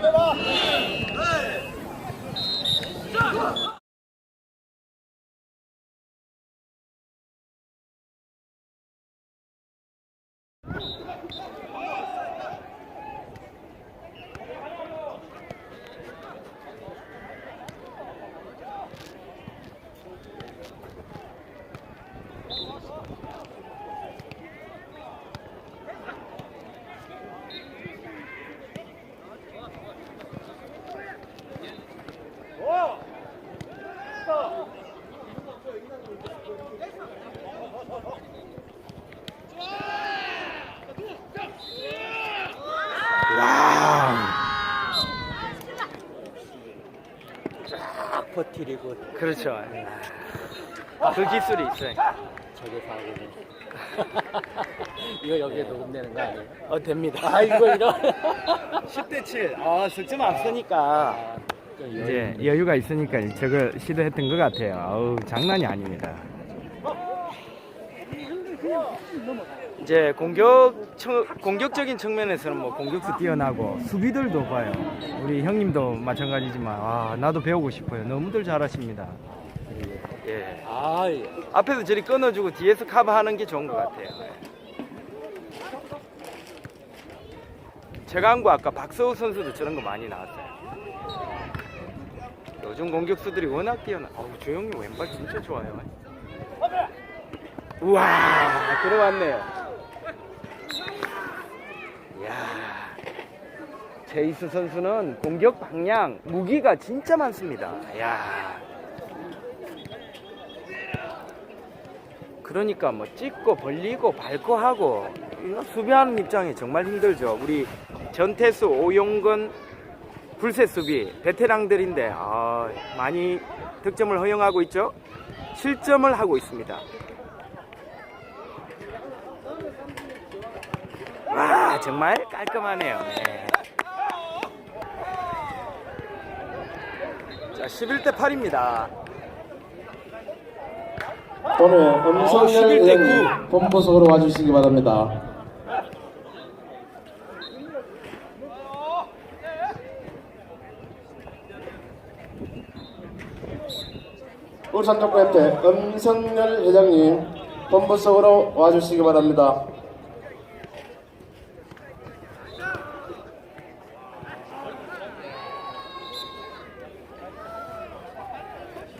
对吧？ 퍼티리고 그렇죠. 그 기술이 있어요. 저게 사고네. 이거 여기에 녹음되는 거 아니에요? 어, 됩니다. 아 이거 이런. 10대 7. 아, 석점 앞서니까. 아, 좀 이제 여유가 있으니까 저걸 시도했던 것 같아요. 아우, 장난이 아닙니다. 이제 공격 처- 공격적인 측면에서는 뭐 공격수 뛰어나고 수비들도 봐요. 우리 형님도 마찬가지지만 아, 나도 배우고 싶어요. 너무들 잘하십니다. 예. 아 예. 앞에서 저리 끊어주고 뒤에서 커버하는 게 좋은 것 같아요. 예. 최강구 아까 박서우 선수도 저런 거 많이 나왔어요. 요즘 공격수들이 워낙 뛰어나. 어우 조용히 왼발 진짜 좋아요. 우와 들어왔네요. 이야 제이스 선수는 공격 방향 무기가 진짜 많습니다. 야 그러니까 뭐 찍고 벌리고 밟고 하고 수비하는 입장이 정말 힘들죠. 우리 전태수, 오용건, 불새 수비 베테랑들인데 아, 많이 득점을 허용하고 있죠. 실점을 하고 있습니다. 와 정말 깔끔하네요. 네. 자 11대 8입니다. 오늘 어, 음성열 11대 의원님 본부석으로 와주시기 바랍니다. 울산족구협회 음성열 회장님 본부석으로 와주시기 바랍니다.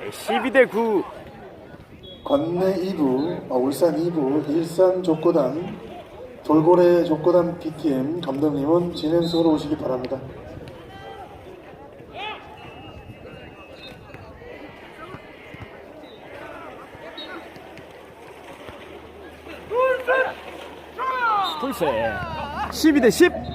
네, 12대 9. 관내 2부, 아, 울산 2부 일산 족구단 돌고래 족구단 PTM 감독님은 진행석으로 오시기 바랍니다. 불새 12대 10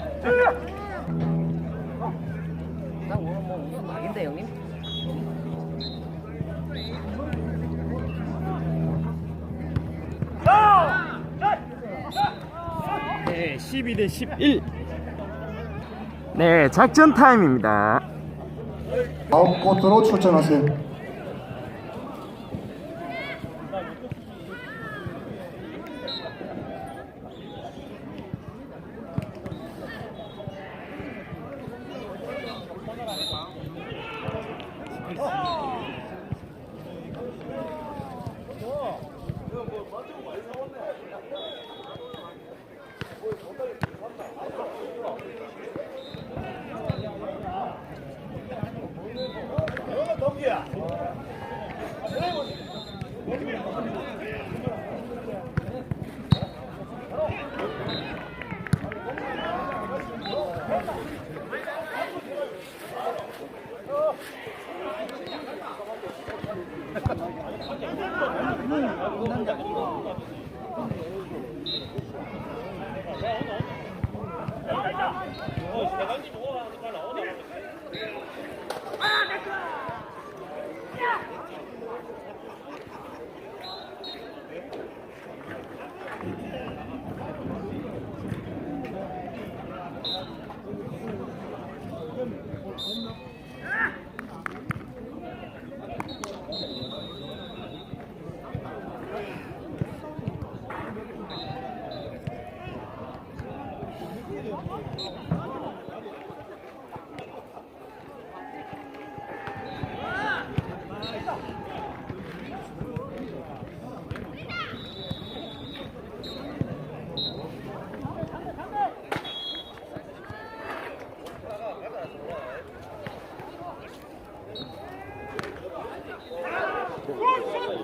12대 11 네, 작전 타임입니다 다음 코트로 출전하세요.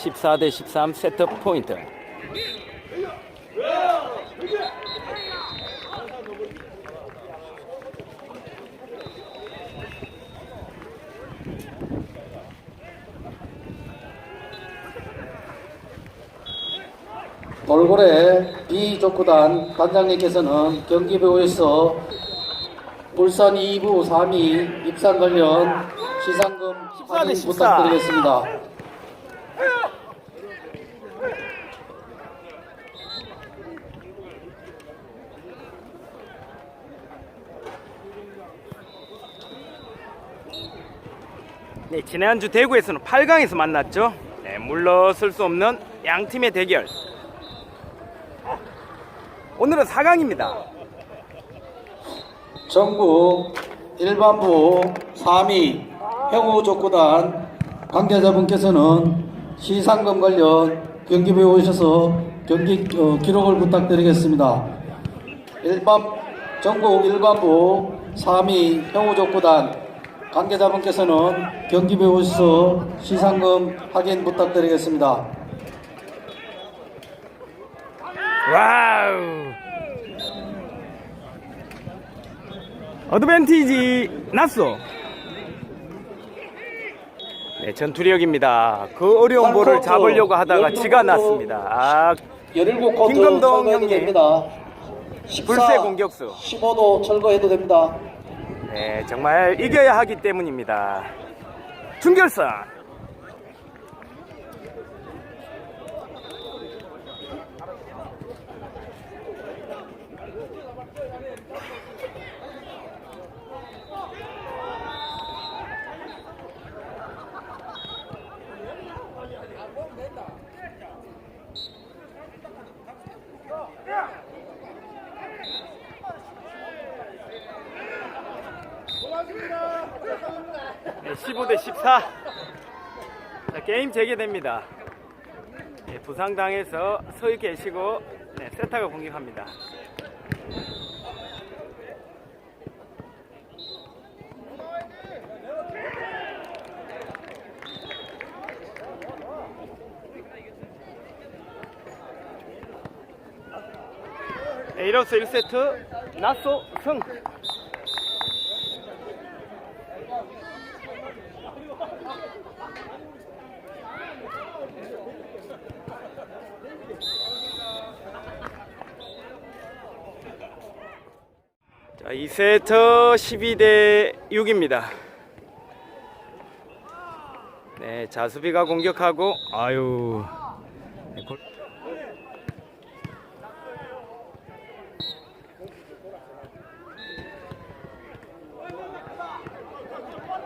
14대 13 세트 포인트. 돌고래 B족구단 단장님께서는 경기배우에서 울산 2부 3위 입상 관련 시상금 14대 확인 14. 부탁드리겠습니다. 네, 지난주 대구에서는 8강에서 만났죠. 네, 물러설 수 없는 양 팀의 대결. 오늘은 4강입니다. 전국 일반부 3위 형우 족구단 관계자분께서는 시상금 관련 경기부에 오셔서 경기 어, 기록을 부탁드리겠습니다. 일반 전국 일반부 3위 형우 족구단 관계자분께서는 경기부에 오셔서 시상금 확인 부탁드리겠습니다. 와우. 어드밴티지 났어. 네, 전투력입니다. 그 어려운 볼을 잡으려고 하다가 지가 났습니다. 아, 17코트 김금동 형님. 불새 공격수. 15도 철거해도 됩니다. 네, 정말 이겨야 하기 때문입니다. 준결선. 15대 14. 자, 게임 재개됩니다. 네, 부상당해서 서 계시고 네, 세타가 공격합니다. 네, 이로써 1세트 나소 승. 자, 2세트 12대 6입니다. 네, 자수비가 공격하고 아유.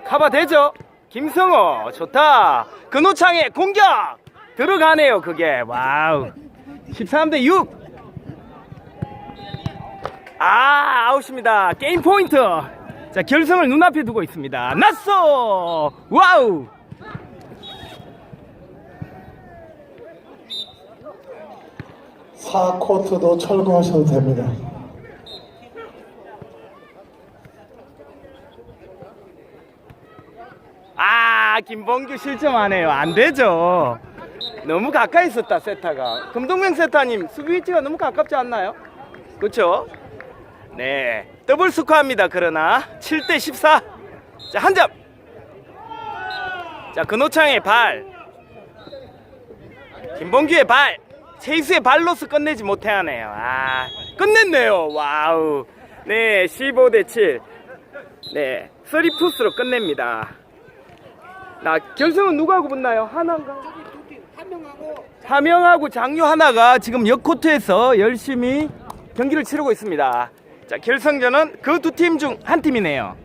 카바 되죠? 김성호 좋다. 근호창의 공격 들어가네요. 그게 와우. 13대 6. 아, 아웃입니다. 게임 포인트. 자, 결승을 눈앞에 두고 있습니다. 났어! 와우! 사 코트도 철거하셔도 됩니다. 아, 김범규 실점하네요. 안 되죠. 너무 가까이 있었다, 세타가. 금동명 세타님, 수비 위치가 너무 가깝지 않나요? 그렇죠? 네. 더블 스코어입니다. 그러나 7대 14. 자, 한 점. 자, 근호창의 발. 김범규의 발. 체이스의 발로서 끝내지 못해하네요. 아, 끝냈네요. 와우. 네, 15 대 7. 네, 3투스로 끝냅니다. 나 결승은 누구하고 붙나요? 하나인가? 하명하고 장유 하나가 지금 역코트에서 열심히 경기를 치르고 있습니다. 자 결승전은 그 두 팀 중 한 팀이네요.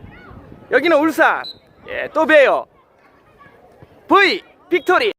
여기는 울산. 예, 또 봬요. V 빅토리.